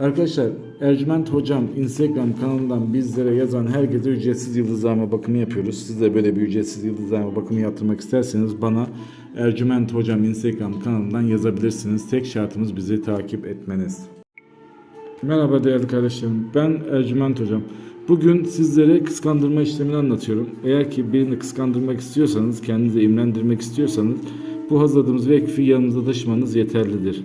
Arkadaşlar Ercüment Hocam Instagram kanalından bizlere yazan herkese ücretsiz yıldızlama bakımı yapıyoruz. Siz de böyle bir ücretsiz yıldızlama bakımı yaptırmak isterseniz bana Ercüment Hocam Instagram kanalından yazabilirsiniz. Tek şartımız bizi takip etmeniz. Merhaba değerli kardeşlerim. Ben Ercüment Hocam. Bugün sizlere kıskandırma işlemini anlatıyorum. Eğer ki birini kıskandırmak istiyorsanız, kendinizi imrendirmek istiyorsanız bu hazırladığımız vekfi yanınızda taşımanız yeterlidir.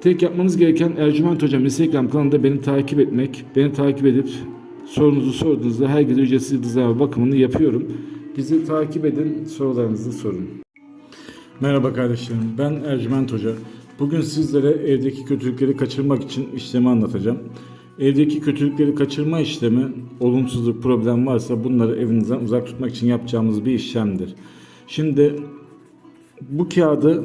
Tek yapmanız gereken Ercüment Hocam Instagram kanalında beni takip etmek. Beni takip edip sorunuzu sorduğunuzda herkese ücretsiz yıldızlama bakımını yapıyorum. Bizi takip edin, sorularınızı sorun. Merhaba kardeşlerim, ben Ercüment Hoca. Bugün sizlere evdeki kötülükleri kaçırmak için işlemi anlatacağım. Evdeki kötülükleri kaçırma işlemi, olumsuzluk, problem varsa bunları evinizden uzak tutmak için yapacağımız bir işlemdir. Şimdi bu kağıdı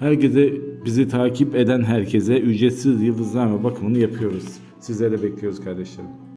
Herkese bizi takip eden herkese ücretsiz yıldızname bakımını yapıyoruz. Sizleri bekliyoruz kardeşlerim.